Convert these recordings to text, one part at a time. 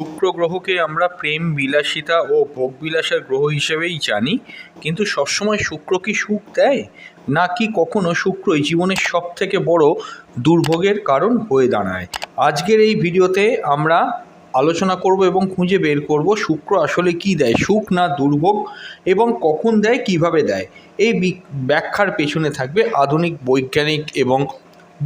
শুক্র গ্রহকে আমরা প্রেম বিলাসিতা ও ভোগবিলাসের গ্রহ হিসেবেই জানি, কিন্তু সবসময় শুক্র কি সুখ দেয়? নাকি কখনো শুক্রই জীবনের সব থেকে বড় দুর্ভোগের কারণ হয়ে দাঁড়ায়? আজকের এই ভিডিওতে আমরা আলোচনা করব এবং খুঁজে বের করব শুক্র আসলে কি দেয়, সুখ না দুর্ভোগ, এবং কখন দেয়, কীভাবে দেয়। এই ব্যাখ্যার পেছনে থাকবে আধুনিক, বৈজ্ঞানিক এবং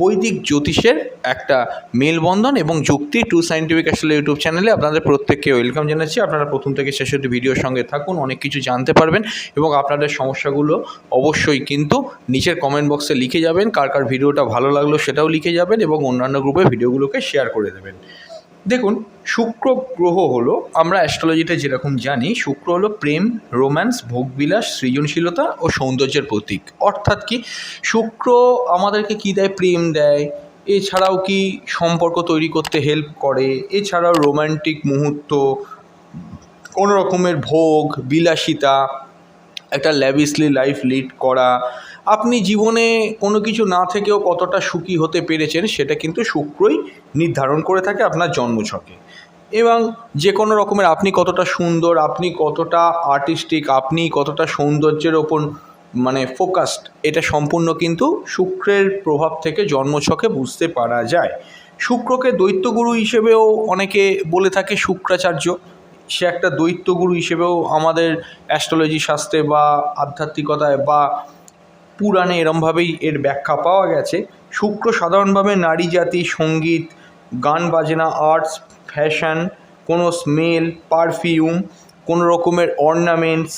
বৈদিক জ্যোতিষের একটা মেলবন্ধন এবং যুক্তি টু সাইন্টিফিক আসলে ইউটিউব চ্যানেলে আপনাদের প্রত্যেককে ওয়েলকাম জানাচ্ছি। আপনারা প্রথম থেকে শেষ অব্দি ভিডিওর সঙ্গে থাকুন, অনেক কিছু জানতে পারবেন এবং আপনাদের সমস্যাগুলো অবশ্যই কিন্তু নিচের কমেন্ট বক্সে লিখে যাবেন, কার কার ভিডিওটা ভালো লাগল সেটাও লিখে যাবেন এবং অন্যান্য গ্রুপে ভিডিওগুলোকে শেয়ার করে দেবেন। দেখুন, শুক্র গ্রহ হলো, আমরা অ্যাস্ট্রোলজিতে যেরকম জানি, শুক্র হলো প্রেম রোম্যান্স ভোগবিলাস, সৃজনশীলতা ও সৌন্দর্যের প্রতীক। অর্থাৎ কি? শুক্র আমাদেরকে কি দেয়? প্রেম দেয়। এছাড়াও কি সম্পর্ক তৈরি করতে হেল্প করে? এছাড়াও রোমান্টিক মুহূর্ত কোনো রকমের ভোগ, বিলাসিতা, একটা ল্যাভিসলি লাইফ লিড করা আপনি জীবনে কোনো কিছু না থেকেও কতটা সুখী হতে পেরেছেন সেটা কিন্তু শুক্রই নির্ধারণ করে থাকে আপনার জন্মছকে। এবং যে কোনো রকমের আপনি কতটা সুন্দর, আপনি কতটা আর্টিস্টিক আপনি কতটা সৌন্দর্যের ওপর মানে ফোকাসড এটা সম্পূর্ণ কিন্তু শুক্রের প্রভাব থেকে জন্মছকে বুঝতে পারা যায়। শুক্রকে দৈত্যগুরু হিসেবেও অনেকে বলে থাকে শুক্রাচার্য। সে একটা দৈত্যগুরু হিসেবেও আমাদের অ্যাস্ট্রোলজি শাস্ত্রে বা আধ্যাত্মিকতায় বা পুরাণে এরমভাবেই এর ব্যাখ্যা পাওয়া গেছে। শুক্র সাধারণভাবে নারী জাতি, সংগীত, গান, বাজনা, আর্টস, ফ্যাশন, কোনো স্মেল, পারফিউম, কোনো রকমের অর্নামেন্টস,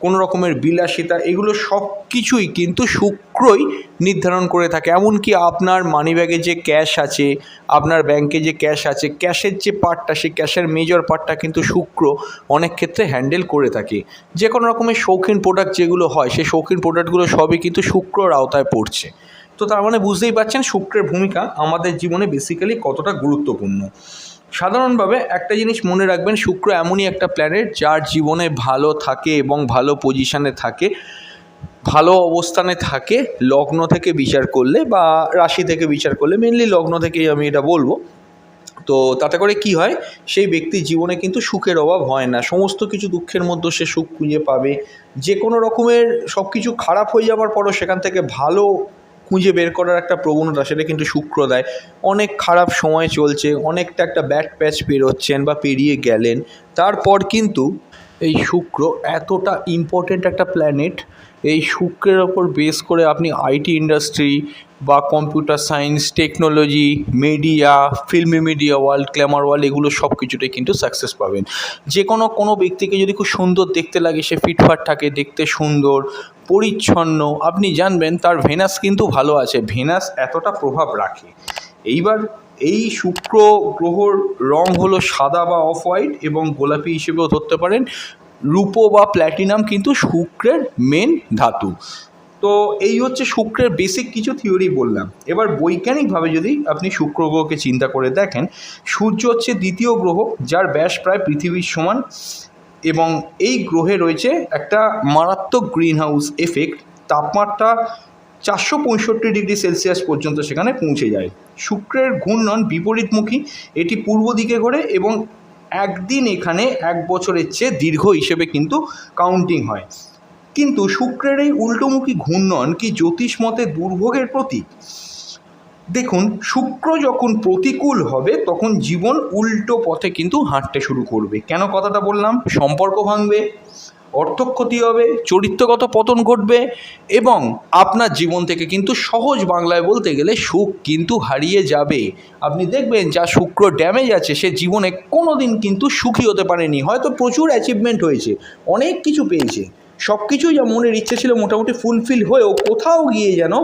কোনো রকমের বিলাসিতা, এগুলো সব কিছুই কিন্তু শুক্রই নির্ধারণ করে থাকে। এমনকি আপনার মানিব্যাগে যে ক্যাশ আছে, আপনার ব্যাংকে যে ক্যাশ আছে ক্যাশের যে পার্টটা সেই ক্যাশের মেজর পার্টটা কিন্তু শুক্র অনেক ক্ষেত্রে হ্যান্ডেল করে থাকে। যে কোনো রকমের শৌখিন প্রোডাক্ট যেগুলো হয়, সেই শৌখিন প্রোডাক্টগুলো সবই কিন্তু শুক্রর আওতায় পড়ছে। তো তার মানে বুঝতেই পারছেন শুক্রের ভূমিকা আমাদের জীবনে বেসিক্যালি কতটা গুরুত্বপূর্ণ। সাধারণভাবে একটা জিনিস মনে রাখবেন, শুক্র এমনই একটা প্ল্যানেট যার জীবনে ভালো থাকে এবং ভালো পজিশানে থাকে। ভালো অবস্থানে থাকে, লগ্ন থেকে বিচার করলে বা রাশি থেকে বিচার করলে মেনলি লগ্ন থেকেই আমি এটা বলব। তো তাতে করে কি হয়, সেই ব্যক্তির জীবনে কিন্তু সুখের অভাব হয় না। সমস্ত কিছু দুঃখের মধ্যে সে সুখ খুঁজে পাবে। যে কোনো রকমের সব কিছু খারাপ হয়ে যাওয়ার পরও সেখান থেকে ভালো খুঁজে বের করার একটা প্রবণতা, সেটা কিন্তু শুক্র দেয়। অনেক খারাপ সময় চলছে, অনেকটা একটা ব্যাড প্যাচ পেরোচ্ছেন বা পেরিয়ে গেলেন। তারপর কিন্তু এই শুক্র এতটা ইম্পর্ট্যান্ট একটা প্ল্যানেট এই শুক্রের ওপর বেস করে আপনি আইটি ইন্ডাস্ট্রি বা computer science technology media filmy media world glamour world এগুলো সব কিছুতে কিন্তু সাকসেস পাবেন। যে কোনো কোনো ব্যক্তিকে যদি খুব সুন্দর দেখতে লাগে, সে ফিটফাট থাকে, দেখতে সুন্দর, পরিচ্ছন্ন, আপনি জানবেন তার ভেনাস কিন্তু ভালো আছে। ভেনাস এতটা প্রভাব রাখে। এইবার এই শুক্র গ্রহর রং হলো সাদা বা অফ হোয়াইট এবং গোলাপি হিসেবেও ধরতে পারেন। রূপো বা প্ল্যাটিনাম কিন্তু শুক্রের মেন ধাতু। তো এই হচ্ছে শুক্রের বেসিক কিছু থিওরি বললাম। এবার বৈজ্ঞানিকভাবে যদি আপনি শুক্র গ্রহকে চিন্তা করে দেখেন, সূর্য হচ্ছে দ্বিতীয় গ্রহ, যার ব্যাস প্রায় পৃথিবীর সমান এবং এই গ্রহে রয়েছে একটা মারাত্মক গ্রিন হাউস এফেক্ট তাপমাত্রা চারশো পঁয়ষট্টি ডিগ্রি সেলসিয়াস পর্যন্ত সেখানে পৌঁছে যায়। শুক্রের ঘূর্ণন বিপরীতমুখী, এটি পূর্ব দিকে ঘোরে এবং একদিন এখানে এক বছরের চেয়ে দীর্ঘ হিসেবে কিন্তু কাউন্টিং হয়। কিন্তু শুক্রের এই উল্টোমুখী ঘূর্ণন কি জ্যোতিষ মতে দুর্ভোগের প্রতীক? দেখুন, শুক্র যখন প্রতিকূল হবে, তখন জীবন উল্টো পথে কিন্তু হাঁটতে শুরু করবে। কেন কথাটা বললাম? সম্পর্ক ভাঙবে। অর্থক্ষতি হবে, চরিত্রগত পতন ঘটবে এবং আপনার জীবন থেকে কিন্তু সহজ বাংলায় বলতে গেলে সুখ কিন্তু হারিয়ে যাবে। আপনি দেখবেন যা শুক্র ড্যামেজ আছে, সে জীবনে কোনো দিন কিন্তু সুখী হতে পারেনি। হয়তো প্রচুর অ্যাচিভমেন্ট হয়েছে, অনেক কিছু পেয়েছে। সব কিছুই যা মনের ইচ্ছে ছিল মোটামুটি ফুলফিল হয়েও কোথাও গিয়ে যেন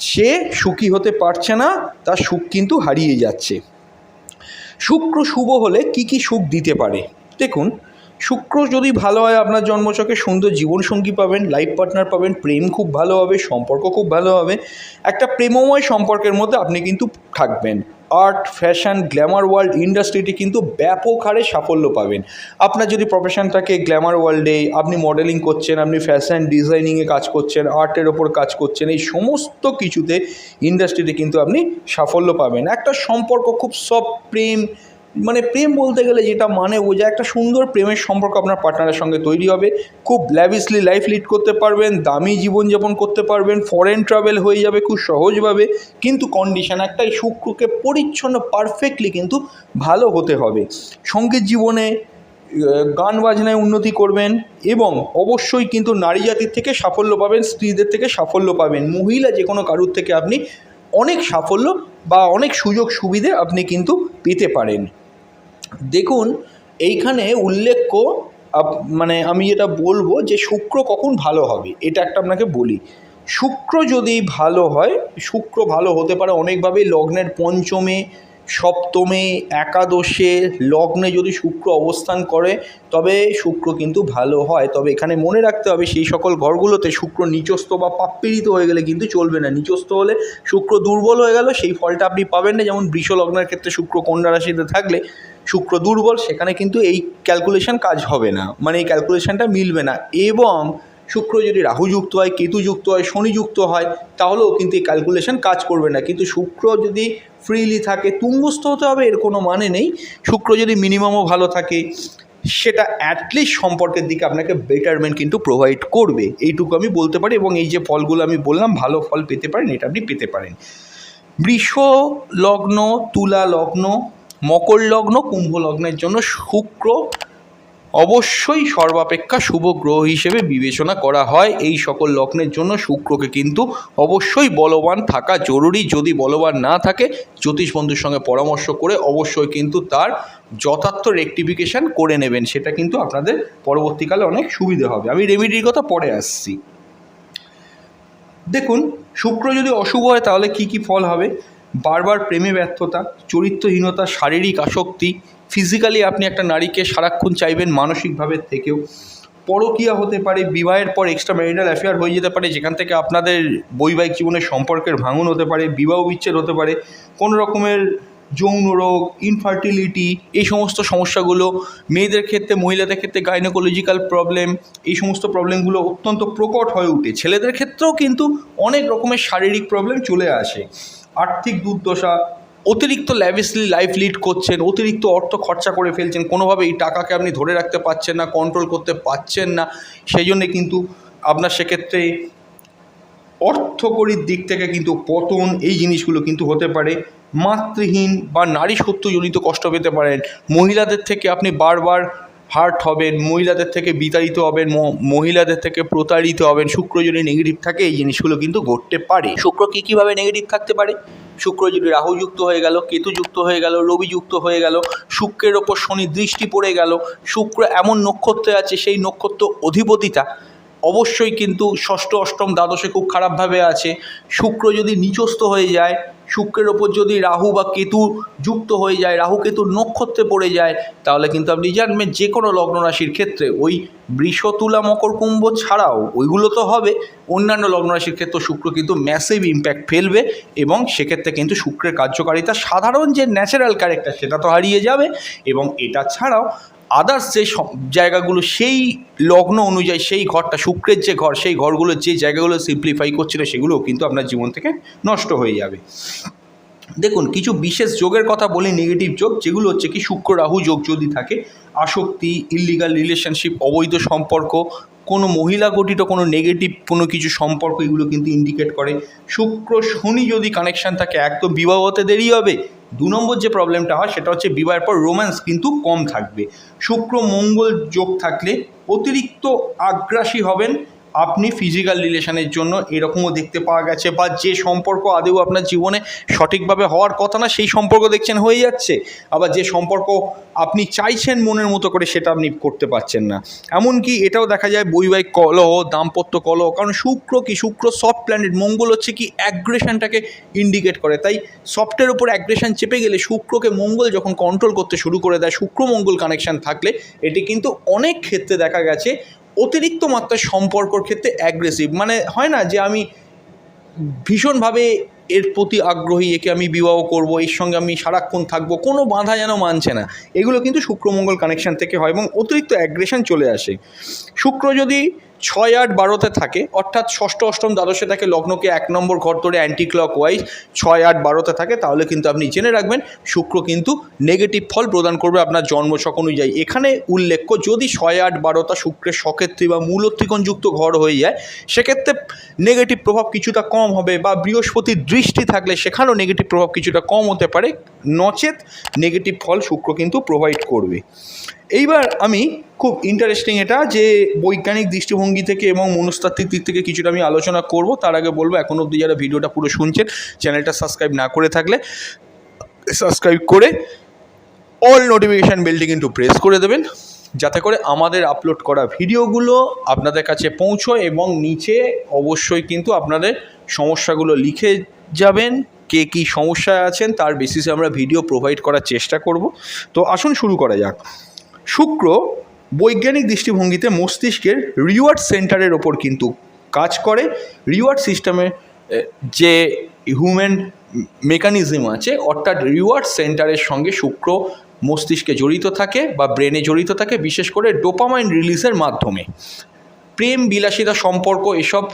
সে সুখী হতে পারছে না, তার সুখ কিন্তু হারিয়ে যাচ্ছে। শুক্র শুভ হলে কি কি সুখ দিতে পারে? দেখুন শুক্র যদি ভালো হয় আপনার জন্মচকে সুন্দর জীবনসঙ্গী পাবেন লাইফ পার্টনার পাবেন, প্রেম খুব ভালো হবে, সম্পর্ক খুব ভালো হবে। একটা প্রেমময় সম্পর্কের মধ্যে আপনি কিন্তু থাকবেন। আর্ট ফ্যাশন গ্ল্যামার ওয়ার্ল্ড ইন্ডাস্ট্রিটি কিন্তু ব্যাপক হারে সাফল্য পাবেন। আপনার যদি প্রফেশন থাকে গ্ল্যামার ওয়ার্ল্ডে আপনি মডেলিং করছেন, আপনি ফ্যাশন ডিজাইনিংয়ে কাজ করছেন আর্টের ওপর কাজ করছেন, এই সমস্ত কিছুতে ইন্ডাস্ট্রিতে কিন্তু আপনি সাফল্য পাবেন। একটা সম্পর্ক খুব সব প্রেম মানে প্রেম বলতে গেলে যেটা মানে বোঝায়, একটা সুন্দর প্রেমের সম্পর্ক আপনার পার্টনারের সঙ্গে তৈরি হবে। খুব ল্যাভিসলি লাইফ লিড করতে পারবেন, দামি জীবনযাপন করতে পারবেন ফরেন ট্রাভেল হয়ে যাবে খুব সহজভাবে, কিন্তু কন্ডিশন একটাই, শুক্রকে পরিচ্ছন্ন পারফেক্টলি কিন্তু ভালো হতে হবে। সংগীত জীবনে গান বাজনায় উন্নতি করবেন এবং অবশ্যই কিন্তু নারী জাতির থেকে সাফল্য পাবেন, স্ত্রীদের থেকে সাফল্য পাবেন। মহিলা যে কোনো কারুর থেকে আপনি অনেক সাফল্য বা অনেক সুযোগ সুবিধে আপনি কিন্তু পেতে পারেন। দেখুন, এইখানে উল্লেখ্য মানে আমি যেটা বলব যে শুক্র কখন ভালো হবে, এটা একটা আপনাকে বলি। শুক্র যদি ভালো হয়, শুক্র ভালো হতে পারে অনেকভাবেই লগ্নের পঞ্চমে সপ্তমে একাদশে লগ্নে যদি শুক্র অবস্থান করে, তবে শুক্র কিন্তু ভালো হয়। তবে এখানে মনে রাখতে হবে, সেই সকল ঘরগুলোতে শুক্র নিচস্থ বা পাপ্পীড়িত হয়ে গেলে কিন্তু চলবে না। নিচস্থ হলে শুক্র দুর্বল হয়ে গেল, সেই ফলটা আপনি পাবেন না। যেমন বৃষ লগ্নের ক্ষেত্রে শুক্র কন্যা রাশিতে থাকলে শুক্র দুর্বল, সেখানে কিন্তু এই ক্যালকুলেশন কাজ হবে না। মানে এই ক্যালকুলেশনটা মিলবে না। এবং শুক্র যদি রাহুযুক্ত হয়, কেতুযুক্ত হয়, শনিযুক্ত হয়, তাহলেও কিন্তু এই ক্যালকুলেশন কাজ করবে না। কিন্তু শুক্র যদি ফ্রিলি থাকে, তুঙ্গস্থ হতে হবে, এর কোনো মানে নেই। শুক্র যদি মিনিমামও ভালো থাকে, সেটা অ্যাটলিস্ট সম্পর্কের দিকে আপনাকে বেটারমেন্ট কিন্তু প্রোভাইড করবে। এইটুকু আমি বলতে পারি এবং এই যে ফলগুলো আমি বললাম, ভালো ফল পেতে পারেন, এটা আপনি পেতে পারেন। বৃষ লগ্ন, তুলা লগ্ন, মকর লগ্ন, কুম্ভ লগ্নের জন্য শুক্র অবশ্যই সর্বাপেক্ষা শুভ গ্রহ হিসেবে বিবেচনা করা হয়। এই সকল লগ্নের জন্য শুক্রকে কিন্তু অবশ্যই বলবান থাকা জরুরি। যদি বলবান না থাকে, জ্যোতিষ বন্ধুর সঙ্গে পরামর্শ করে অবশ্যই কিন্তু তার যথার্থ রেকটিফিকেশান করে নেবেন। সেটা কিন্তু আপনাদের পরবর্তীকালে অনেক সুবিধে হবে। আমি রেমিডির কথা পরে আসছি। দেখুন, শুক্র যদি অশুভ হয়, তাহলে কি কি ফল হবে? বারবার প্রেমে ব্যর্থতা, চরিত্রহীনতা, শারীরিক আসক্তি ফিজিক্যালি আপনি একটা নারীকে সারাক্ষণ চাইবেন মানসিকভাবে থেকেও। পরকীয়া হতে পারে, বিবাহের পর এক্সট্রা ম্যারিটাল অ্যাফেয়ার হয়ে যেতে পারে, যেখান থেকে আপনাদের বৈবাহিক জীবনের সম্পর্কের ভাঙন হতে পারে, বিবাহ বিচ্ছেদ হতে পারে, কোনো রকমের যৌন রোগ ইনফার্টিলিটি এই সমস্ত সমস্যাগুলো মেয়েদের ক্ষেত্রে, মহিলাদের ক্ষেত্রে গাইনোকোলজিক্যাল প্রবলেম এই সমস্ত প্রবলেমগুলো অত্যন্ত প্রকট হয়ে ওঠে ছেলেদের ক্ষেত্রেও কিন্তু অনেক রকমের শারীরিক প্রবলেম চলে আসে। আর্থিক দুর্দশা অতিরিক্ত ল্যাভিসলি লাইফ লিড করছেন, অতিরিক্ত অর্থ খরচা করে ফেলছেন কোনোভাবে এই টাকাকে আপনি ধরে রাখতে পারছেন না কন্ট্রোল করতে পারছেন না, সেই জন্যে কিন্তু আপনার সেক্ষেত্রে অর্থকরীর দিক থেকে কিন্তু পতন এই জিনিসগুলো কিন্তু হতে পারে। মাতৃহীন বা নারী সত্যজনিত কষ্ট পেতে পারেন। মহিলাদের থেকে আপনি বারবার হার্ট হবেন, মহিলাদের থেকে বিতাড়িত হবেন মহিলাদের থেকে প্রতারিত হবেন শুক্র যদি নেগেটিভ থাকে, এই জিনিসগুলো কিন্তু ঘটতে পারে। শুক্র কী কীভাবে নেগেটিভ থাকতে পারে? শুক্র যদি রাহুযুক্ত হয়ে গেল কেতু যুক্ত হয়ে গেল রবি যুক্ত হয়ে গেল, শুক্রের ওপর শনি দৃষ্টি পড়ে গেল, শুক্র এমন নক্ষত্রে আছে, সেই নক্ষত্র অধিপতিটা অবশ্যই কিন্তু ষষ্ঠ, অষ্টম, দ্বাদশে খুব খারাপভাবে আছে। শুক্র যদি নিচস্থ হয়ে যায়, শুক্রের ওপর যদি রাহু বা কেতু যুক্ত হয়ে যায়, রাহু কেতু নক্ষত্রে পড়ে যায়, তাহলে কিন্তু আপনি জানবেন যে কোনো লগ্ন রাশির ক্ষেত্রে ওই বৃষ, তুলা, মকর, কুম্ভ ছাড়াও ওইগুলো তো হবে। অন্যান্য লগ্ন রাশির ক্ষেত্রে শুক্র কিন্তু ম্যাসিভ ইম্প্যাক্ট ফেলবে এবং সেক্ষেত্রে কিন্তু শুক্রের কার্যকারিতা সাধারণ যে ন্যাচারাল ক্যারেক্টার সেটা তো হারিয়ে যাবে এবং এটা ছাড়াও আদার্স যে জায়গাগুলো সেই লগ্ন অনুযায়ী সেই ঘরটা, শুক্রের যে ঘর, সেই ঘরগুলো যে জায়গাগুলো সিম্পলিফাই করছিল সেগুলোও কিন্তু আপনার জীবন থেকে নষ্ট হয়ে যাবে। দেখুন, কিছু বিশেষ যোগের কথা বলি নেগেটিভ যোগ, যেগুলো হচ্ছে কি শুক্র রাহু যোগ যদি থাকে, আসক্তি ইলিগাল রিলেশনশিপ অবৈধ সম্পর্ক, কোনো মহিলা গঠিত কোনো নেগেটিভ কোনো কিছু সম্পর্ক, এগুলো কিন্তু ইন্ডিকেট করে। শুক্র, শনি যদি কানেকশান থাকে, এক তো বিবাহ হতে দেরি হবে দু নম্বর যে প্রবলেমটা হয়, সেটা হচ্ছে বিবাহের পর রোম্যান্স কিন্তু কম থাকবে। শুক্র, মঙ্গল যোগ থাকলে অতিরিক্ত আগ্রাসী হবেন। আপনি ফিজিক্যাল রিলেশনের জন্য এরকমও দেখতে পাওয়া গেছে বা যে সম্পর্ক আদেও আপনার জীবনে সঠিকভাবে হওয়ার কথা না, সেই সম্পর্ক দেখছেন হয়ে যাচ্ছে। আবার যে সম্পর্ক আপনি চাইছেন মনের মতো করে সেটা আপনি করতে পারছেন না। এমনকি এটাও দেখা যায় বৈবাহিক কলহ, দাম্পত্য কলহ, কারণ শুক্র কি? শুক্র সফট প্ল্যানেট মঙ্গল হচ্ছে কি? অ্যাগ্রেশনটাকে ইন্ডিকেট করে। তাই সফটের ওপর অ্যাগ্রেশন চেপে গেলে শুক্রকে মঙ্গল যখন কন্ট্রোল করতে শুরু করে দেয়, শুক্র মঙ্গল কানেকশন থাকলে, এটি কিন্তু অনেক ক্ষেত্রে দেখা গেছে অতিরিক্ত মাত্রায় সম্পর্কর ক্ষেত্রে অ্যাগ্রেসিভ মানে হয় না যে আমি ভীষণভাবে এর প্রতি আগ্রহী, একে আমি বিবাহ করব, এর সঙ্গে আমি সারাক্ষণ থাকব, কোনো বাধা যেন মানছে না। এগুলো কিন্তু শুক্রমঙ্গল কানেকশান থেকে হয় এবং অতিরিক্ত অ্যাগ্রেশন চলে আসে। শুক্র যদি ছয় আট বারোতে থাকে, অর্থাৎ ষষ্ঠ, অষ্টম, দ্বাদশে থাকে, লগ্নকে এক নম্বর ঘর ধরে অ্যান্টি ক্লক ওয়াইজ ছয় আট বারোতে থাকে, তাহলে কিন্তু আপনি জেনে রাখবেন, শুক্র কিন্তু নেগেটিভ ফল প্রদান করবে আপনার জন্মছক অনুযায়ী। এখানে উল্লেখ্য, যদি ছয় আট বারোটা শুক্রের সক্ষেত্রী বা মূলত্রিকোণযুক্ত ঘর হয়ে যায়, সেক্ষেত্রে নেগেটিভ প্রভাব কিছুটা কম হবে বা বৃহস্পতির দৃষ্টি থাকলে সেখানেও নেগেটিভ প্রভাব কিছুটা কম হতে পারে। নচেত নেগেটিভ ফল শুক্র কিন্তু প্রোভাইড করবে। এইবার আমি খুব ইন্টারেস্টিং এটা যে বৈজ্ঞানিক দৃষ্টিভঙ্গি থেকে এবং মনস্তাত্ত্বিক দিক থেকে কিছুটা আমি আলোচনা করব। তার আগে বলব, এখন অবধি যারা ভিডিওটা পুরো শুনছেন, চ্যানেলটা সাবস্ক্রাইব না করে থাকলে সাবস্ক্রাইব করে অল নোটিফিকেশান বেলটি কিন্তু প্রেস করে দেবেন, যাতে করে আমাদের আপলোড করা ভিডিওগুলো আপনাদের কাছে পৌঁছয় এবং নিচে অবশ্যই কিন্তু আপনাদের সমস্যাগুলো লিখে যাবেন, কে কী সমস্যায় আছেন, তার বেসিসে আমরা ভিডিও প্রোভাইড করার চেষ্টা করব। তো আসুন শুরু করা যাক। শুক্র বৈজ্ঞানিক দৃষ্টিভঙ্গিতে মস্তিষ্কের রিওয়ার্ড সেন্টারের ওপর কিন্তু কাজ করে। রিওয়ার্ড সিস্টেমে যে হিউম্যান মেকানিজম আছে, অর্থাৎ রিওয়ার্ড সেন্টারের সঙ্গে শুক্র মস্তিষ্কে জড়িত থাকে বা ব্রেনে জড়িত থাকে, বিশেষ করে ডোপামাইন রিলিজের মাধ্যমে। প্রেম, বিলাসিতা, সম্পর্ক এসব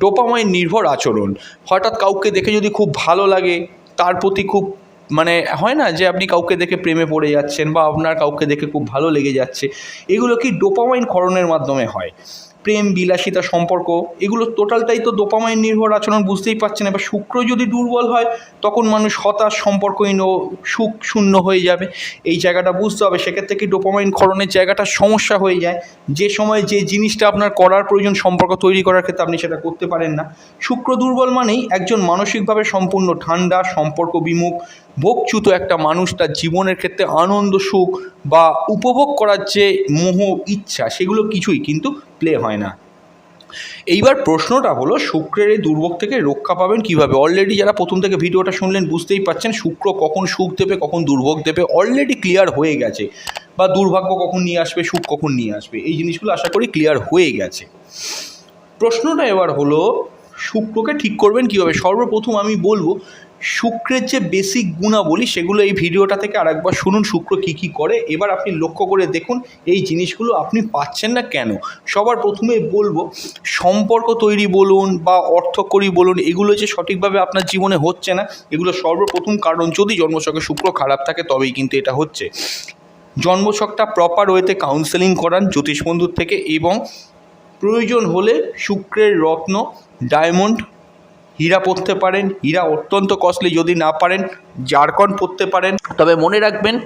ডোপামাইন নির্ভর আচরণ। হঠাৎ কাউকে দেখে যদি খুব ভালো লাগে, তার প্রতি খুব মানে হয় না যে আপনি কাউকে দেখে প্রেমে পড়ে যাচ্ছেন বা আপনার কাউকে দেখে খুব ভালো লেগে যাচ্ছে, এগুলো কি ডোপামাইন ক্ষরণের মাধ্যমে হয়? প্রেম, বিলাসিতা, সম্পর্ক, এগুলো টোটালটাই তো ডোপামাইন নির্ভর আচরণ বুঝতেই পারছেন। এবার শুক্র যদি দুর্বল হয়, তখন মানুষ হতাশ, সম্পর্কহীন সুখ শূন্য হয়ে যাবে। এই জায়গাটা বুঝতে হবে, সেক্ষেত্রে কি ডোপামাইন ক্ষরণের জায়গাটা সমস্যা হয়ে যায়। যে সময় যে জিনিসটা আপনার করার প্রয়োজন, সম্পর্ক তৈরি করার ক্ষেত্রে আপনি সেটা করতে পারেন না। শুক্র দুর্বল মানেই একজন মানসিকভাবে সম্পূর্ণ ঠান্ডা, সম্পর্ক বিমুখ ভোগচ্যুত একটা মানুষ তার জীবনের ক্ষেত্রে আনন্দ, সুখ বা উপভোগ করার যে মোহ, ইচ্ছা, সেগুলো কিছুই কিন্তু প্লে হয় না। এইবার প্রশ্নটা হলো, শুক্রের এই দুর্ভোগ থেকে রক্ষা পাবেন কীভাবে? অলরেডি যারা প্রথম থেকে ভিডিওটা শুনলেন বুঝতেই পাচ্ছেন, শুক্র কখন সুখ দেবে, কখন দুর্ভোগ দেবে অলরেডি ক্লিয়ার হয়ে গেছে। বা দুর্ভাগ্য কখন নিয়ে আসবে, সুখ কখন নিয়ে আসবে, এই জিনিসগুলো আশা করি ক্লিয়ার হয়ে গেছে। প্রশ্নটা এবার হলো, শুক্রকে ঠিক করবেন কীভাবে? সর্বপ্রথম আমি বলব শুক্রের যে বেসিক গুণাবলী সেগুলো এই ভিডিওটা থেকে আরেকবার শুনুন, শুক্র কী কী করে। এবার আপনি লক্ষ্য করে দেখুন এই জিনিসগুলো আপনি পাচ্ছেন না কেন? সবার প্রথমে বলব, সম্পর্ক তৈরি বলুন বা অর্থকরী বলুন, এগুলো যে সঠিকভাবে আপনার জীবনে হচ্ছে না, এগুলো সর্বপ্রথম কারণ যদি জন্মছকে শুক্র খারাপ থাকে তবেই কিন্তু এটা হচ্ছে। জন্মছকটা প্রপার ওয়েতে কাউন্সেলিং করান জ্যোতিষ বন্ধুর থেকে এবং প্রয়োজন হলে শুক্রের রত্ন ডায়মন্ড হীরা পরতে পারেন, হীরা অত্যন্ত কস্টলি যদি না পারেন, জারকন পরতে পারেন। তবে মনে রাখবেন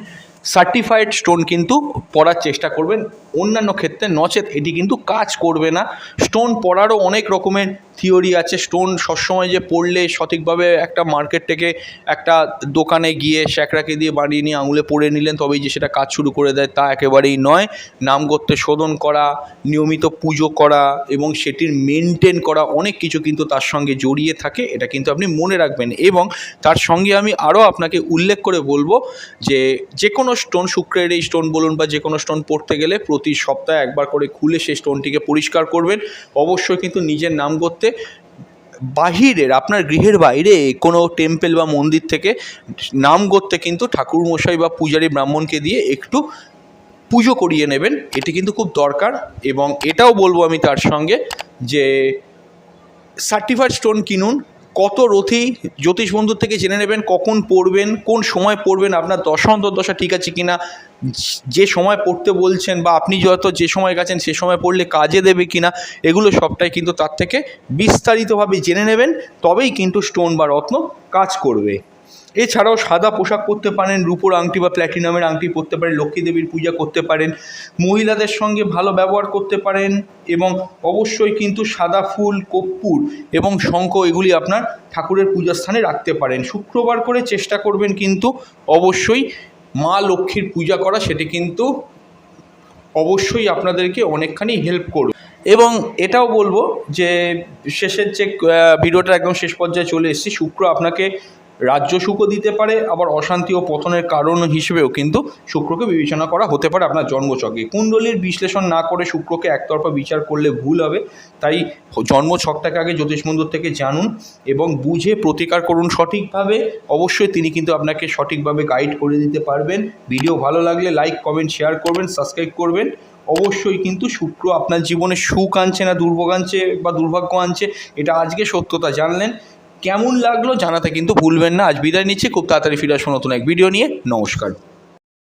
সার্টিফাইড স্টোন কিন্তু পরার চেষ্টা করবেন। অন্যান্য ক্ষেত্রে নচেত, এটি কিন্তু কাজ করবে না। স্টোন পরারও অনেক রকমের থিওরি আছে। স্টোন সবসময় যে পড়লে সঠিকভাবে একটা মার্কেট থেকে একটা দোকানে গিয়ে স্যাকরাকে দিয়ে বানিয়ে নিয়ে আঙুলে পড়ে নিলেন, তবেই যে সেটা কাজ শুরু করে দেয়, তা একেবারেই নয়। নাম করতে শোধন করা, নিয়মিত পুজো করা এবং সেটির মেনটেন করা, অনেক কিছু কিন্তু তার সঙ্গে জড়িয়ে থাকে, এটা কিন্তু আপনি মনে রাখবেন। এবং তার সঙ্গে আমি আরও আপনাকে উল্লেখ করে বলব যে যে কোনো স্টোন শুক্রের এই স্টোন বলুন বা যে কোনো স্টোন পড়তে গেলে প্রতি সপ্তাহে একবার করে খুলে সেই স্টোনটিকে পরিষ্কার করবেন। অবশ্যই কিন্তু নিজের নাম করতে বাহিরের, আপনার গৃহের বাইরে কোনো টেম্পেল বা মন্দির থেকে নাম করতে কিন্তু ঠাকুরমশাই বা পূজারী ব্রাহ্মণকে দিয়ে একটু পুজো করিয়ে নেবেন। এটি কিন্তু খুব দরকার এবং এটাও বলব আমি তার সঙ্গে যে সার্টিফাইড স্টোন কিনুন। কত রথি জ্যোতিষ বন্ধুর থেকে জেনে নেবেন কখন পড়বেন, কোন সময় পড়বেন, আপনার দশা অন্তর্দশা ঠিক আছে কিনা যে সময় পড়তে বলছেন বা আপনি যত যে সময় গেছেন সে সময় পড়লে কাজে দেবে কিনা, এগুলো সবটাই কিন্তু তার থেকে বিস্তারিতভাবে জেনে নেবেন, তবেই কিন্তু স্টোন বা রত্ন কাজ করবে। এছাড়াও সাদা পোশাক পরতে পারেন, রূপোর আংটি বা প্ল্যাটিনামের আংটি পরতে পারেন, লক্ষ্মী দেবীর পূজা করতে পারেন, মহিলাদের সঙ্গে ভালো ব্যবহার করতে পারেন এবং অবশ্যই কিন্তু সাদা ফুল কর্পূর এবং শঙ্খ এগুলি আপনার ঠাকুরের পূজার স্থানে রাখতে পারেন। শুক্রবার করে চেষ্টা করবেন কিন্তু অবশ্যই মা লক্ষ্মীর পূজা করা, সেটি কিন্তু অবশ্যই আপনাদেরকে অনেকখানি হেল্প করবে। এবং এটাও বলব যে, শেষের যে ভিডিওটা একদম শেষ পর্যায়ে চলে এসেছি, শুক্র আপনাকে রাজ্য সুখও দিতে পারে, আবার অশান্তি ও পতনের কারণ হিসেবেও কিন্তু শুক্রকে বিবেচনা করা হতে পারে আপনার জন্মছকে। কুণ্ডলীর বিশ্লেষণ না করে শুক্রকে একতরফা বিচার করলে ভুল হবে, তাই জন্মছকটাকে আগে জ্যোতিষমন্দির থেকে জানুন এবং বুঝে প্রতিকার করুন সঠিকভাবে। অবশ্যই তিনি কিন্তু আপনাকে সঠিকভাবে গাইড করে দিতে পারবেন। ভিডিও ভালো লাগলে লাইক কমেন্ট শেয়ার করবেন সাবস্ক্রাইব করবেন। অবশ্যই কিন্তু শুক্র আপনার জীবনে সুখ আনছে না দুর্ভোগ আনছে বা দুর্ভাগ্য আনছে, এটা আজকে সত্যতা জানলেন। কেমন লাগল জানাতে কিন্তু ভুলবেন না। আজ বিদায় নিচ্ছি, খুব তাড়াতাড়ি ফিরে আসব নতুন এক ভিডিও নিয়ে। নমস্কার।